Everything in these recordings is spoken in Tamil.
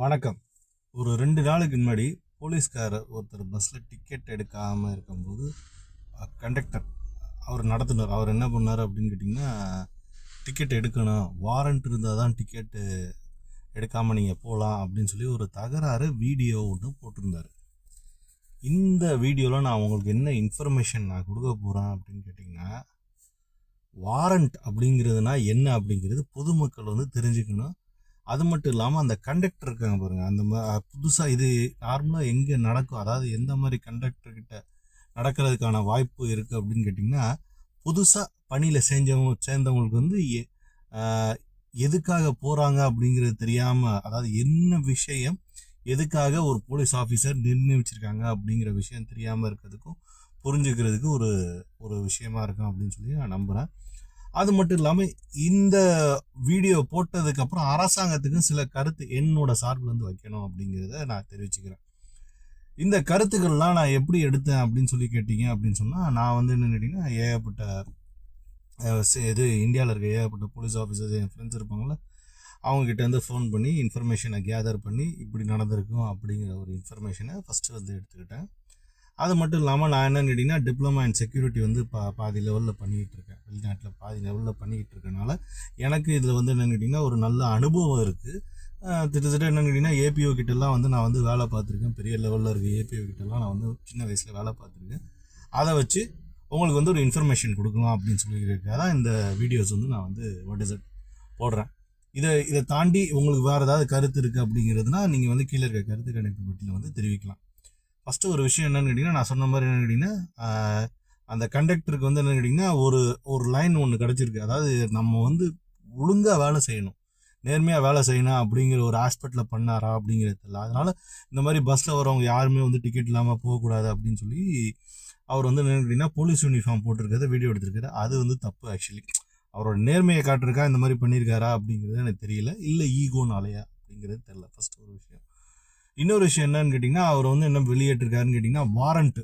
வணக்கம். ஒரு ரெண்டு நாளுக்கு முன்னாடி போலீஸ்காரர் ஒருத்தர் பஸ்ஸில் டிக்கெட் எடுக்காமல் இருக்கும்போது கண்டக்டர் அவர் நடத்துனர். அவர் என்ன பண்ணார் அப்படின்னு கேட்டிங்கன்னா டிக்கெட் எடுக்கணும். வாரண்ட் இருந்தால் தான் டிக்கெட்டு எடுக்காமல் நீங்கள் போகலாம் அப்படின்னு சொல்லி ஒரு தகராறு வீடியோ ஒன்று போட்டிருந்தார். இந்த வீடியோவில் நான் உங்களுக்கு என்ன இன்ஃபர்மேஷன் நான் கொடுக்க போகிறேன் அப்படின்னு கேட்டிங்கன்னா வாரண்ட் அப்படிங்கிறதுனா என்ன அப்படிங்கிறது பொதுமக்கள் வந்து தெரிஞ்சுக்கணும். அது மட்டும் இல்லாமல் அந்த கண்டக்டர் இருக்காங்க பாருங்க. அந்த புதுசாக இது நார்மலாக எங்கே நடக்கும்? அதாவது எந்த மாதிரி கண்டக்டர் கிட்ட நடக்கிறதுக்கான வாய்ப்பு இருக்குது அப்படின்னு கேட்டிங்கன்னா புதுசாக பணியில் செஞ்சவங்க சேர்ந்தவங்களுக்கு வந்து எதுக்காக போகிறாங்க அப்படிங்கிறது தெரியாமல் அதாவது என்ன விஷயம் எதுக்காக ஒரு போலீஸ் ஆஃபீஸர் நிர்ணயிச்சிருக்காங்க அப்படிங்கிற விஷயம் தெரியாமல் இருக்கிறதுக்கும் புரிஞ்சுக்கிறதுக்கு ஒரு ஒரு விஷயமா இருக்கும் அப்படின்னு சொல்லி நான் நம்புகிறேன் அது மட்டும் இல்லாமல் இந்த வீடியோ போட்டதுக்கப்புறம் அரசாங்கத்துக்கும் சில கருத்து என்னோட சார்பில் வந்து வைக்கணும் அப்படிங்கிறத நான் தெரிவிச்சுக்கிறேன். இந்த கருத்துக்கள்லாம் நான் எப்படி எடுத்தேன் அப்படின்னு சொல்லி கேட்டீங்க அப்படின்னு சொன்னால் நான் வந்து என்ன கேட்டிங்கன்னா ஏகப்பட்ட இது இந்தியாவில் இருக்க ஏகப்பட்ட போலீஸ் ஆஃபீஸர்ஸ் என் ஃப்ரெண்ட்ஸ் இருப்பாங்கள அவங்ககிட்ட வந்து ஃபோன் பண்ணி இன்ஃபர்மேஷனை கேதர் பண்ணி இப்படி நடந்திருக்கும் அப்படிங்கிற ஒரு இன்ஃபர்மேஷனை ஃபஸ்ட்டு வந்து எடுத்துக்கிட்டேன். அது மட்டும் இல்லாமல் நான் என்னன்னு கேட்டிங்கன்னா டிப்ளமா அண்ட் செக்யூரிட்டி வந்து பா பாதி லெவலில் பண்ணிக்கிட்டு இருக்கேன். வெளிநாட்டில் பாதி லெவலில் பண்ணிக்கிட்டு இருக்கனால எனக்கு இதில் வந்து என்னன்னு கேட்டிங்கன்னா ஒரு நல்ல அனுபவம் இருக்குது கிட்டத்தட்ட என்னன்னு கேட்டிங்கன்னா ஏபிஓ கிட்டலாம் வந்து நான் வந்து வேலை பார்த்துருக்கேன். பெரிய லெவலில் இருக்க ஏபிஓ கிட்டலாம் நான் வந்து சின்ன வயசில் வேலை பார்த்துருக்கேன். அதை வச்சு உங்களுக்கு வந்து ஒரு இன்ஃபர்மேஷன் கொடுக்கலாம் அப்படின்னு சொல்லியிருக்காக தான் இந்த வீடியோஸ் வந்து நான் வந்து வாட் இஸ் இட் போடுறேன். இதை இதை தாண்டி உங்களுக்கு வேறு ஏதாவது கருத்து இருக்குது அப்படிங்கிறதுனா நீங்கள் வந்து கீழே இருக்க கருத்து கணிப்பு பட்டியில் வந்து தெரிவிக்கலாம். ஃபஸ்ட்டு ஒரு விஷயம் என்னென்னு கேட்டிங்கன்னா நான் சொன்ன மாதிரி என்னன்னு கேட்டிங்கன்னா அந்த கண்டக்டருக்கு வந்து என்னன்னு கேட்டிங்கன்னா ஒரு ஒரு லைன் ஒன்று கிடச்சிருக்கு. அதாவது நம்ம வந்து ஒழுங்காக வேலை செய்யணும். நேர்மையாக வேலை செய்யணும் அப்படிங்கிற ஒரு ஆஸ்பெக்டில் பண்ணாரா அப்படிங்கிறது தெரியல. அதனால் இந்த மாதிரி பஸ்ஸில் வரவங்க யாருமே வந்து டிக்கெட் இல்லாமல் போகக்கூடாது அப்படின்னு சொல்லி அவர் வந்து என்னன்னு கேட்டிங்கன்னா போலீஸ் யூனிஃபார்ம் போட்டிருக்கிறத வீடியோ எடுத்திருக்காரு. அது வந்து தப்பு ஆக்சுவலி அவரோட நேர்மையை காட்டுறக்கா இந்த மாதிரி பண்ணியிருக்காரா அப்படிங்கிறது எனக்கு தெரியல. இல்லை ஈகோனாலையா அப்படிங்கிறது தெரில ஃபஸ்ட்டு ஒரு விஷயம். இன்னொரு விஷயம் என்னன்னு கேட்டிங்கன்னா அவர் வந்து என்ன வெளியேற்றிருக்காருன்னு கேட்டிங்கன்னா வாரண்ட்டு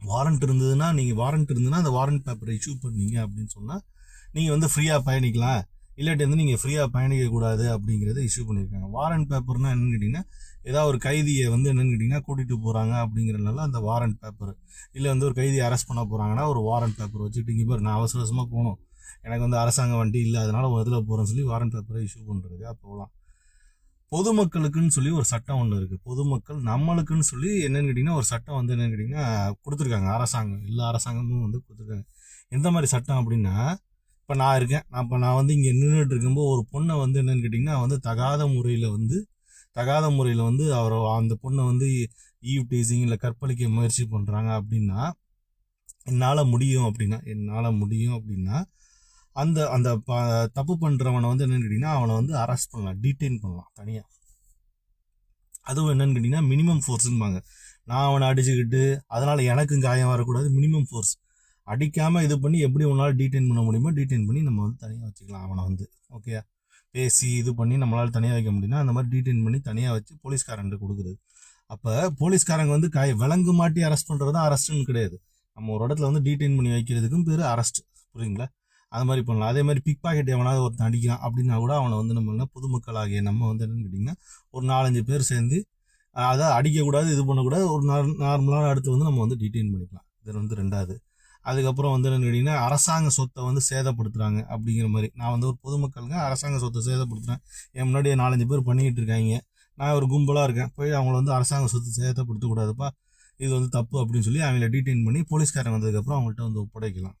வாரண்ட் இருந்ததுன்னா நீங்கள் வாரண்ட் இருந்ததுன்னா அந்த வாரண்ட் பேப்பரை இஷ்யூ பண்ணீங்க அப்படின்னு சொன்னால் நீங்கள் வந்து ஃப்ரீயாக பயணிக்கலாம். இல்லாட்டி வந்து நீங்கள் ஃப்ரீயாக பயணிக்கக்கூடாது அப்படிங்கிறத இஷ்யூ பண்ணியிருக்காங்க வாரண்ட் பேப்பர்னால் என்னன்னு கேட்டிங்கன்னா ஏதாவது ஒரு கைதியை வந்து என்னன்னு கேட்டிங்கன்னா கூட்டிகிட்டு போகிறாங்க அப்படிங்கிறனால அந்த வாரண்ட் பேப்பர் இல்லை வந்து ஒரு கைதியை அரெஸ்ட் பண்ண போகிறாங்கன்னா ஒரு வாரண்ட் பேப்பர் வச்சுட்டு இங்கே பாரு நான் அவசர அவசரமாக போகணும். எனக்கு வந்து அரசாங்க வண்டி இல்லை அதனால் ஒரு இதில் போகிறேன்னு சொல்லி வாரண்ட் பேப்பரை இஷ்யூ பண்ணுறதுக்காக போகலாம் பொதுமக்களுக்குன்னு சொல்லி ஒரு சட்டம் ஒன்று இருக்குது பொதுமக்கள் நம்மளுக்குன்னு சொல்லி என்னென்னு கேட்டிங்கன்னா ஒரு சட்டம் வந்து என்னென்னு கேட்டிங்கன்னா கொடுத்துருக்காங்க. அரசாங்கம். எல்லா அரசாங்கமும் வந்து கொடுத்துருக்காங்க. எந்த மாதிரி சட்டம் அப்படின்னா இப்போ நான் இருக்கேன். நான் இப்போ நான் வந்து இங்கே நின்றுட்டு இருக்கும்போது ஒரு பொண்ணை வந்து என்னன்னு கேட்டிங்கன்னா வந்து தகாத முறையில் வந்து தகாத முறையில் வந்து அவரை அந்த பொண்ணை வந்து ஈவ் டீசிங் இல்லை கற்பழிக்க முயற்சி பண்ணுறாங்க அப்படின்னா என்னால் முடியும் அப்படின்னா என்னால் முடியும் அப்படின்னா அந்த அந்த ப- தப்பு பண்ணுறவனை வந்து என்னன்னு கேட்டிங்கன்னா அவனை வந்து அரெஸ்ட் பண்ணலாம் டீடைன் பண்ணலாம் தனியாக அதுவும் என்னன்னு கேட்டிங்கன்னா மினிமம் ஃபோர்ஸுன்பாங்க நான் அவனை அடிச்சுக்கிட்டு அதனால் எனக்கும் காயம் வரக்கூடாது மினிமம் ஃபோர்ஸ் அடிக்காமல் இது பண்ணி எப்படி உன்னால் டீடைன் பண்ண முடியுமோ டீடைன் பண்ணி நம்ம வந்து தனியாக வச்சுக்கலாம் அவனை வந்து. ஓகே பேசி இது பண்ணி நம்மளால் தனியாக வைக்க முடியும்னா அந்த மாதிரி டீடைன் பண்ணி தனியாக வச்சு போலீஸ்காரன்ட்டு கொடுக்குறது. அப்போ போலீஸ்காரங்க வந்து காய் விலங்கு மாட்டி அரெஸ்ட் பண்ணுறது தான் அரெஸ்ட்டுன்னு கிடையாது. நம்ம ஒரு இடத்துல வந்து டீடைன் பண்ணி வைக்கிறதுக்கும் பேர் அரெஸ்ட் புரியுங்களா அது மாதிரி பண்ணலாம். அதே மாதிரி பிக் பாக்கெட் எவனாவது ஒருத்தன் அடிக்கிறான் அப்படின்னா கூட அவனை வந்து நம்ம என்ன பொதுமக்களாகிய நம்ம வந்து என்னன்னு கேட்டிங்கன்னா ஒரு நாலஞ்சு பேர் சேர்ந்து அஹ், அதை அடிக்கக்கூடாது இது பண்ணக்கூடாது ஒரு நார்மலான அடுத்து வந்து நம்ம வந்து டீடைன் பண்ணிக்கலாம். இது வந்து ரெண்டாவது. அதுக்கப்புறம் வந்து என்னன்னு கேட்டிங்கன்னா அரசாங்க சொத்தை வந்து சேதப்படுத்துகிறாங்க அப்படிங்கிற மாதிரி. நான் வந்து ஒரு பொதுமக்களுங்க அரசாங்க சொத்தை சேதப்படுத்துகிறேன் என் முன்னாடியே நாலஞ்சு பேர் பண்ணிக்கிட்டு இருக்காங்க. நான் ஒரு கும்பலாக இருக்கேன். போய் அவங்கள வந்து அரசாங்க சொத்து சேதப்படுத்தக்கூடாதுப்பா. இது வந்து தப்பு அப்படின்னு சொல்லி அவங்கள டீடைன் பண்ணி போலீஸ்காரன் வந்ததுக்கப்புறம் அவங்கள்ட்ட வந்து ஒப்படைக்கலாம்.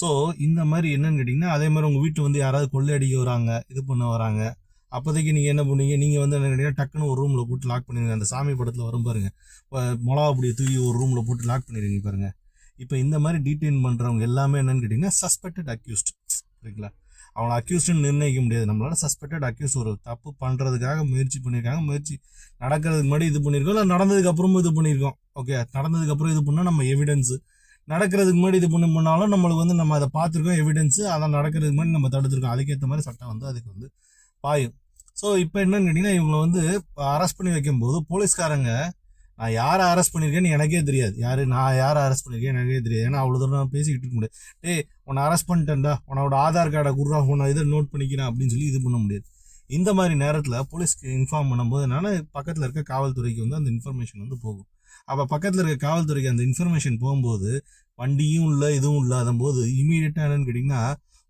ஸோ இந்த மாதிரி என்னன்னு கேட்டிங்கன்னா அதே மாதிரி உங்கள் வீட்டில் வந்து யாராவது கொள்ளையடிக்க வராங்க இது பண்ண வராங்க அப்போதைக்கு நீங்கள் என்ன பண்ணுவீங்க? நீங்கள் வந்து என்ன கேட்டிங்கன்னா டக்குன்னு ஒரு ரூமில் போட்டு லாக் பண்ணிடுங்க அந்த சாமி படத்தில் வரும் பாருங்க. இப்போ மிளகா பொடியை தூக்கி ஒரு ரூமில் போட்டு லாக் பண்ணிடுங்க பாருங்கள் இப்போ இந்த மாதிரி டீடைன் பண்ணுறவங்க எல்லாமே என்னன்னு கேட்டிங்கன்னா சஸ்பெக்டட் அக்யூஸ்ட் சரிங்களா அவங்கள அக்யூஸ்ட்னு நிர்ணயிக்க முடியாது. நம்மளால் சஸ்பெக்டட் அக்யூஸ் ஒரு தப்பு பண்ணுறதுக்காக முயற்சி பண்ணியிருக்காங்க. முயற்சி நடக்கிறதுக்கு முன்னாடி இது பண்ணியிருக்கோம் இல்லை நடந்ததுக்கு அப்புறமும் இது பண்ணியிருக்கோம். ஓகே நடந்ததுக்கு அப்புறம் இது பண்ணால் நம்ம எவிடன்ஸு நடக்கிறதுக்கு முன்னாடி இது பண்ண பண்ணாலும் நம்மளுக்கு வந்து நம்ம அதை பார்த்துருக்கோம் எவிடன்ஸு அதான் நடக்கிறதுக்கு முன்னாடி நம்ம தடுத்துருக்கோம். அதுக்கேற்ற மாதிரி சட்டம் வந்து அதுக்கு வந்து பாயும். ஸோ இப்போ என்னன்னு கேட்டிங்கன்னா இவங்களை வந்து அரெஸ்ட் பண்ணி வைக்கும்போது போலீஸ்காரங்க நான் யாரை அரெஸ்ட் பண்ணியிருக்கேன்னு எனக்கே தெரியாது. யார் நான் யாரை அரெஸ்ட் பண்ணியிருக்கேன் எனக்கே தெரியாது. ஏன்னா அவ்வளோ தூரம் நான் பேசிக்கிட்டு இருக்க முடியாது. டேய் உன்னை அரெஸ்ட் பண்ணிட்டேன்டா. உன்னோட ஆதார் கார்டை குடுறா. உன்னை இதை நோட் பண்ணிக்கிறேன் அப்படின்னு சொல்லி இது பண்ண முடியாது. இந்த மாதிரி நேரத்தில் போலீஸ்க்கு இன்ஃபார்ம் பண்ணும்போது என்னென்னா பக்கத்தில் இருக்க காவல்துறைக்கு வந்து அந்த இன்ஃபர்மேஷன் வந்து போகும். அப்போ பக்கத்தில் இருக்க காவல்துறைக்கு அந்த இன்ஃபர்மேஷன் போகும்போது வண்டியும் இல்லை இதுவும் இல்லாத போது இமீடியட்டாக என்னென்னு கேட்டிங்கன்னா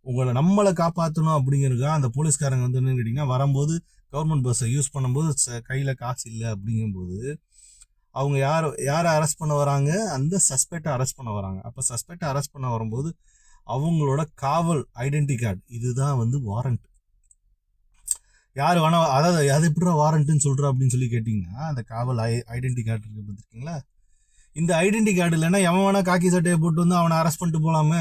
உங்களை நம்மளை காப்பாற்றணும் அப்படிங்கிறதுக்காக அந்த போலீஸ்காரங்க வந்து என்னென்னு கேட்டிங்கன்னா வரும்போது கவர்மெண்ட் பஸ்ஸை யூஸ் பண்ணும்போது ச- கையில் காசு இல்லை அப்படிங்கும்போது அவங்க யார் யாரை அரெஸ்ட் பண்ண வராங்க? அந்த சஸ்பெக்டை அரெஸ்ட் பண்ண வராங்க. அப்போ சஸ்பெக்டை அரெஸ்ட் பண்ண வரும்போது அவங்களோட காவல் ஐடென்டி கார்டு இதுதான் வந்து வாரண்ட் யார் வேணா அதாவது அது எப்படி வாரண்ட்டுன்னு சொல்கிறா அப்படின்னு சொல்லி கேட்டிங்கன்னா அந்த காவல் ஐ ஐடென்டி கார்டு இருக்குது பார்த்துருக்கீங்களா? இந்த ஐடென்டி கார்டு இல்லைன்னா எவன் வேணா காக்கி சட்டையை போட்டு வந்து அவனை அரெஸ்ட் பண்ணிட்டு போகலாமே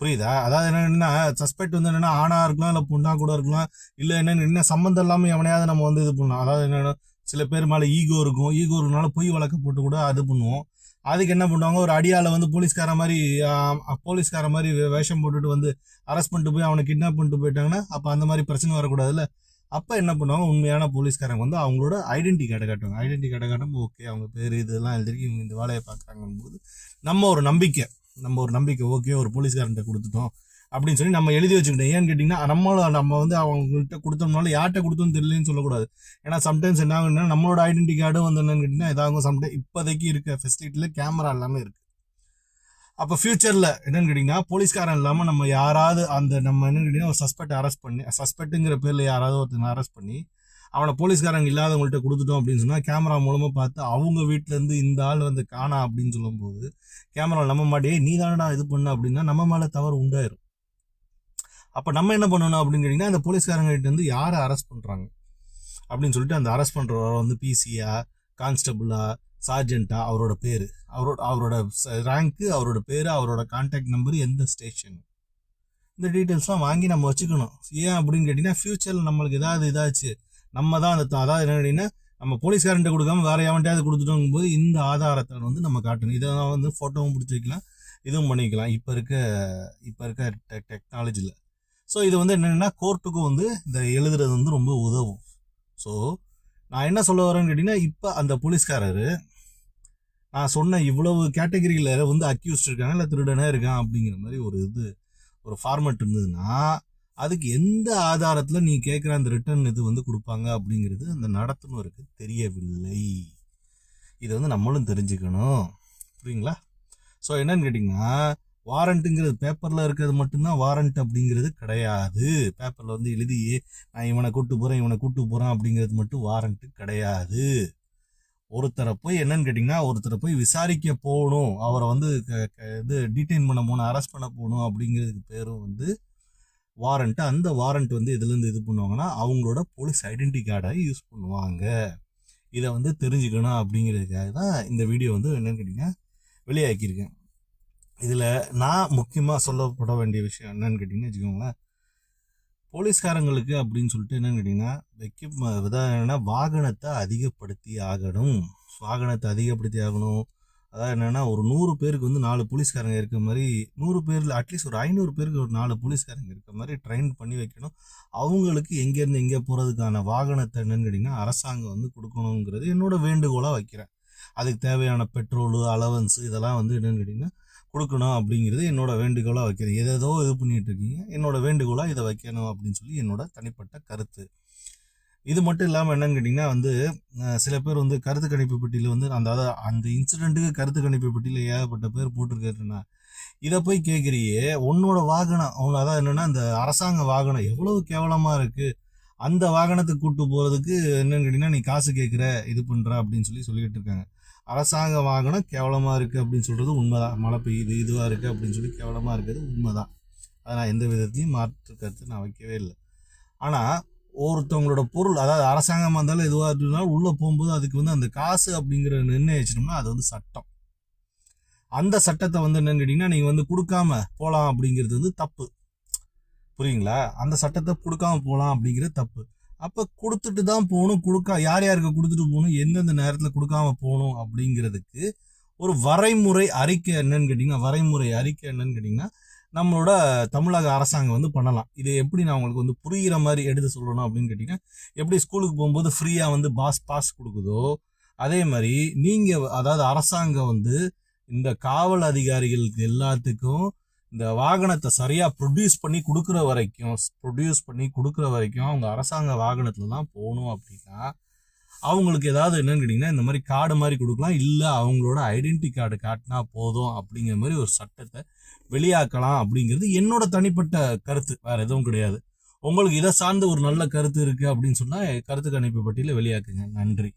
புரியுதா? அதாவது என்னென்னா சஸ்பெக்ட் வந்து என்னென்னா ஆணாக இருக்கலாம் இல்லை பொண்ணாக கூட இருக்கலாம் இல்லை என்னென்னு என்ன சம்மந்தம் இல்லாமல் எவனையாவது நம்ம வந்து இது பண்ணலாம். அதாவது என்னென்னா சில பேர் மேலே ஈகோ இருக்கும். ஈகோ இருக்கனால பொய் வழக்கு போட்டு கூட அது பண்ணுவோம். அதுக்கு என்ன பண்ணுவாங்க? ஒரு அடியால வந்து போலீஸ்கார மாதிரி போலீஸ்கார மாதிரி வே- வேஷம் போட்டுட்டு வந்து அரெஸ்ட் பண்ணிட்டு போய் அவனை கிட்னாப் பண்ணிட்டு போயிட்டாங்கன்னா அப்போ அந்த மாதிரி பிரச்சனை வரக்கூடாதுல்ல? அப்போ என்ன பண்ணுவாங்க? உண்மையான போலீஸ்காரங்க வந்து அவங்களோட ஐடென்டி கார்டை காட்டுவாங்க. ஐடென்டி கார்டை காட்டும் ஓகே அவங்க பேர் இதெல்லாம் எழுதிருக்கு இவங்க இந்த வேலையை பார்க்குறாங்கன்னு போது நம்ம ஒரு நம்பிக்கை. நம்ம ஒரு நம்பிக்கை ஓகே ஒரு போலீஸ்காரன்ட்ட கொடுத்துட்டோம். அப்படின்னு சொல்லி நம்ம எழுதி வச்சுக்கிட்டோம். ஏன்னு கேட்டிங்கன்னா நம்மளும் நம்ம வந்து அவங்கள்ட்ட கொடுத்தோம்னால யார்கிட்ட கொடுத்தோம்னு தெரியலன்னு சொல்லக்கூடாது. ஏன்னா சம்டைம்ஸ் என்ன ஆகுன்னா நம்மளோட ஐடென்டி கார்டும் வந்து என்னன்னு கேட்டிங்கன்னா இதாகும். சம்டைம் இப்போதைக்கு இருக்க ஃபெசிலிட்டியில் கேமரா எல்லாமே இருக்குது அப்போ ஃபியூச்சரில் என்னன்னு கேட்டிங்கன்னா போலீஸ்காரன் இல்லாமல் நம்ம யாராவது அந்த நம்ம என்னன்னு கேட்டிங்கன்னா ஒரு சஸ்பெக்ட் அரெஸ்ட் பண்ணி சஸ்பெக்ட்டுங்கிற பேரில் யாராவது ஒருத்தனை அரெஸ்ட் பண்ணி அவனை போலீஸ்காரங்க இல்லாதவங்கள்ட்ட கொடுத்துட்டோம் அப்படின்னு சொன்னால் கேமரா மூலமாக பார்த்து அவங்க வீட்டிலேருந்து இந்த ஆள் வந்து காணா அப்படின்னு சொல்லும்போது கேமரா நம்ம மாட்டே நீ தானடா இது பண்ண? அப்படின்னா நம்ம மேலே தவறு உண்டாயிரும். அப்போ நம்ம என்ன பண்ணணும் அப்படின்னு கேட்டிங்கன்னா அந்த போலீஸ்காரங்ககிட்ட வந்து யாரை அரெஸ்ட் பண்ணுறாங்க அப்படின்னு சொல்லிட்டு அந்த அரெஸ்ட் பண்ணுறவரை வந்து பிசியா கான்ஸ்டபுளா சார்ஜென்ட்டா அவரோட பேர் அவரோட அவரோட ரேங்க்கு அவரோட பேர் அவரோட கான்டாக்ட் நம்பர் எந்த ஸ்டேஷன் இந்த டீட்டெயில்ஸ்லாம் வாங்கி நம்ம வச்சுக்கணும். ஏன் அப்படின்னு கேட்டிங்கன்னா ஃப்யூச்சரில் நம்மளுக்கு ஏதாவது இதாச்சு. நம்ம தான் அந்த அதாவது என்ன கேட்டிங்கன்னா நம்ம போலீஸ்காரன்ட்ட கொடுக்காம வேற எவன்ட்டையாவது கொடுத்துட்டோங்கும் போது இந்த ஆதாரத்தை வந்து நம்ம காட்டணும். இதை வந்து ஃபோட்டோவும் பிடிச்சி வைக்கலாம். இதுவும் பண்ணிக்கலாம். இப்போ இருக்க இப்போ இருக்க டெக் டெக்னாலஜியில் ஸோ இது வந்து என்னென்னா கோர்ட்டுக்கும் வந்து இந்த எழுதுறது வந்து ரொம்ப உதவும். ஸோ நான் என்ன சொல்ல வரேன்னு கேட்டிங்கன்னா இப்போ அந்த போலீஸ்காரர் நான் சொன்ன இவ்வளவு கேட்டகரியில் வந்து அக்யூஸ்ட் இருக்காங்க இல்லை திருடனே இருக்கான் அப்படிங்கிற மாதிரி ஒரு இது ஒரு ஃபார்மேட் இருந்ததுன்னா அதுக்கு எந்த ஆதாரத்தில் நீ கேட்குற அந்த ரிட்டர்ன் இது வந்து கொடுப்பாங்க அப்படிங்கிறது அந்த நடத்துனருக்கு தெரியவில்லை. இதை வந்து நம்மளும் தெரிஞ்சுக்கணும். புரியுங்களா? ஸோ என்னன்னு கேட்டிங்கன்னா வாரண்ட்டுங்கிறது பேப்பரில் இருக்கிறது மட்டும்தான் வாரண்ட் அப்படிங்கிறது கிடையாது. பேப்பரில் வந்து எழுதி நான் இவனை கூட்டு போகிறேன் இவனை கூட்டு போகிறேன் அப்படிங்கிறது மட்டும் வாரண்ட்டு கிடையாது. ஒருத்தரை போய் என்னன்னு கேட்டிங்கன்னா ஒருத்தரை போய் விசாரிக்க போகணும். அவரை வந்து க- க- இது டீடைன் பண்ண போகணும் அரெஸ்ட் பண்ண போகணும் அப்படிங்கிறதுக்கு பேரும் வந்து வாரண்ட்டு அந்த வாரண்ட் வந்து இதுலேருந்து இது பண்ணுவாங்கன்னா அவங்களோட போலீஸ் ஐடென்டி கார்டை யூஸ் பண்ணுவாங்க. இதை வந்து தெரிஞ்சுக்கணும் அப்படிங்கிறதுக்காக தான் இந்த வீடியோ வந்து என்னன்னு கேட்டிங்கன்னா வெளியாக்கியிருக்கேன். இதில் நான் முக்கியமாக சொல்லப்பட வேண்டிய விஷயம் என்னன்னு கேட்டிங்கன்னா வச்சுக்கோங்களேன். போலீஸ்காரங்களுக்கு அப்படின்னு சொல்லிட்டு என்னன்னு கேட்டிங்கன்னா வைக்க என்னென்னா வாகனத்தை அதிகப்படுத்தி ஆகணும். வாகனத்தை அதிகப்படுத்தி ஆகணும். அதாவது என்னென்னா ஒரு நூறு பேருக்கு வந்து நாலு போலீஸ்காரங்க இருக்க மாதிரி நூறு பேரில் அட்லீஸ்ட் ஒரு ஐநூறு பேருக்கு ஒரு நாலு போலீஸ்காரங்க இருக்க மாதிரி ட்ரெயின் பண்ணி வைக்கணும். அவங்களுக்கு எங்கேருந்து எங்கே போகிறதுக்கான வாகனத்தை என்னன்னு கேட்டிங்கன்னா அரசாங்கம் வந்து கொடுக்கணுங்கிறது என்னோட வேண்டுகோளாக வைக்கிறேன். அதுக்கு தேவையான பெட்ரோலு அலவன்ஸு இதெல்லாம் வந்து என்னென்னு கேட்டிங்கன்னா கொடுக்கணும் அப்படிங்கிறது என்னோட வேண்டுகோளாக வைக்கிறேன் எதேதோ இது பண்ணிட்டு இருக்கீங்க என்னோட வேண்டுகோளாக இதை வைக்கணும் அப்படின்னு சொல்லி என்னோட தனிப்பட்ட கருத்து. இது மட்டும் இல்லாமல் என்னன்னு கேட்டிங்கன்னா வந்து சில பேர் வந்து கருத்து கணிப்பு பெட்டியில் வந்து அந்த அதாவது அந்த இன்சிடெண்ட்டுக்கு கருத்து கணிப்பு பெட்டியில் ஏகப்பட்ட பேர் போட்டிருக்காருன்னா இதை போய் கேட்குறியே உன்னோட வாகனம் அவங்க அதாவது என்னென்னா அந்த அரசாங்க வாகனம் எவ்வளவு கேவலமாக இருக்குது அந்த வாகனத்துக்கு கூட்டு போகிறதுக்கு என்னன்னு கேட்டிங்கன்னா நீ காசு கேட்குற இது பண்ணுற அப்படின்னு சொல்லி சொல்லிக்கிட்டு இருக்காங்க. அரசாங்க வாகனம் கேவலமாக இருக்குது அப்படின்னு சொல்கிறது உண்மைதான். மழை பெய்யுது இதுவாக இருக்குது அப்படின்னு சொல்லி கேவலமாக இருக்கிறது உண்மைதான். அதை நான் எந்த விதத்தையும் மாற்று கருத்து நான் வைக்கவே இல்லை. ஆனால் ஒருத்தவங்களோட பொருள் அதாவது அரசாங்கமாக இருந்தாலும் எதுவாக இருந்தாலும் உள்ளே போகும்போது அதுக்கு வந்து அந்த காசு அப்படிங்கிற நிர்ணயிச்சிட்டோம்னா அது வந்து சட்டம். அந்த சட்டத்தை வந்து என்னன்னு கேட்டிங்கன்னா நீங்கள் வந்து கொடுக்காம போகலாம் அப்படிங்கிறது வந்து தப்பு. புரியுங்களா? அந்த சட்டத்தை கொடுக்காம போகலாம் அப்படிங்கிறது தப்பு. அப்போ கொடுத்துட்டு தான் போகணும். கொடுக்கா யார் யாருக்கு கொடுத்துட்டு போகணும்? எந்தெந்த நேரத்தில் கொடுக்காம போகணும் அப்படிங்கிறதுக்கு ஒரு வரைமுறை அறிக்கை என்னன்னு கேட்டிங்கன்னா வரைமுறை அறிக்கை என்னன்னு கேட்டிங்கன்னா நம்மளோட தமிழக அரசாங்கம் வந்து பண்ணலாம். இது எப்படி நான் உங்களுக்கு வந்து புரிகிற மாதிரி எடுத்து சொல்லணும் அப்படின்னு கேட்டிங்கன்னா எப்படி ஸ்கூலுக்கு போகும்போது ஃப்ரீயாக வந்து பாஸ் பாஸ் கொடுக்குதோ அதே மாதிரி நீங்கள் அதாவது அரசாங்கம் வந்து இந்த காவல் அதிகாரிகளுக்கு எல்லாத்துக்கும் இந்த வாகனத்தை சரியாக ப்ரொடியூஸ் பண்ணி கொடுக்குற வரைக்கும் ப்ரொடியூஸ் பண்ணி கொடுக்குற வரைக்கும் அவங்க அரசாங்க வாகனத்தில் தான் போகணும் அப்படின்னா அவங்களுக்கு ஏதாவது என்னன்னு கேட்டிங்கன்னா இந்த மாதிரி கார்டு மாதிரி கொடுக்கலாம். இல்லை அவங்களோட ஐடென்டி கார்டு காட்டினா போதும் அப்படிங்கிற மாதிரி ஒரு சட்டத்தை வெளியாக்கலாம் அப்படிங்கிறது என்னோட தனிப்பட்ட கருத்து. வேறு எதுவும் கிடையாது. உங்களுக்கு இதை சார்ந்த ஒரு நல்ல கருத்து இருக்குது அப்படின்னு சொன்னால் கருத்து கணிப்பு பட்டியலில் வெளியாக்குங்க. நன்றி.